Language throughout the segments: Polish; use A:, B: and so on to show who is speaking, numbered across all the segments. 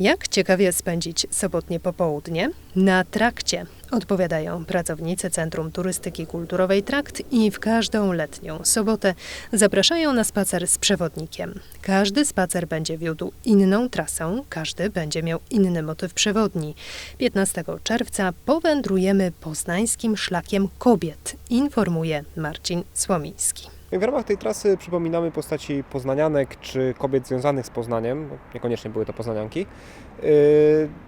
A: Jak ciekawie spędzić sobotnie popołudnie? Na trakcie, odpowiadają pracownicy Centrum Turystyki Kulturowej Trakt i w każdą letnią sobotę zapraszają na spacer z przewodnikiem. Każdy spacer będzie wiódł inną trasą, każdy będzie miał inny motyw przewodni. 15 czerwca powędrujemy poznańskim szlakiem kobiet, informuje Marcin Słomiński.
B: W ramach tej trasy przypominamy postaci poznanianek czy kobiet związanych z Poznaniem, niekoniecznie były to poznanianki, yy,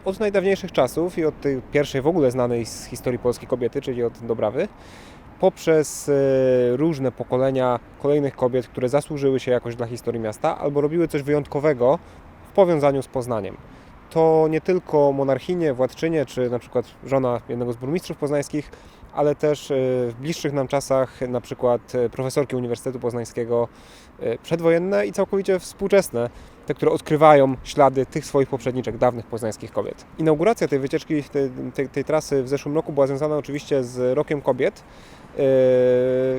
B: od najdawniejszych czasów i od tej pierwszej w ogóle znanej z historii polskiej kobiety, czyli od Dobrawy, poprzez yy, różne pokolenia kolejnych kobiet, które zasłużyły się jakoś dla historii miasta albo robiły coś wyjątkowego w powiązaniu z Poznaniem. To nie tylko monarchinie, władczynie, czy na przykład żona jednego z burmistrzów poznańskich, ale też e, w bliższych nam czasach na przykład e, profesorki Uniwersytetu Poznańskiego e, przedwojenne i całkowicie współczesne, te, które odkrywają ślady tych swoich poprzedniczek, dawnych poznańskich kobiet. Inauguracja tej wycieczki, tej, tej, tej trasy w zeszłym roku była związana oczywiście z Rokiem Kobiet.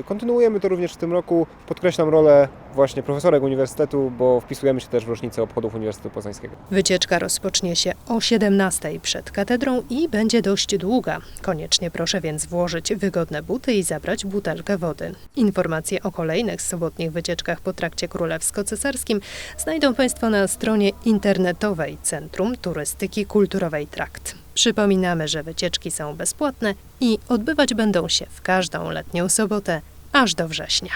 B: Kontynuujemy to również w tym roku. Podkreślam rolę właśnie profesorek uniwersytetu, bo wpisujemy się też w rocznicę obchodów Uniwersytetu Poznańskiego.
A: Wycieczka rozpocznie się o 17 przed katedrą i będzie dość długa. Koniecznie proszę więc włożyć wygodne buty i zabrać butelkę wody. Informacje o kolejnych sobotnich wycieczkach po trakcie królewsko-cesarskim znajdą Państwo na stronie internetowej Centrum Turystyki Kulturowej Trakt. Przypominamy, że wycieczki są bezpłatne i odbywać będą się w każdą letnią sobotę aż do września.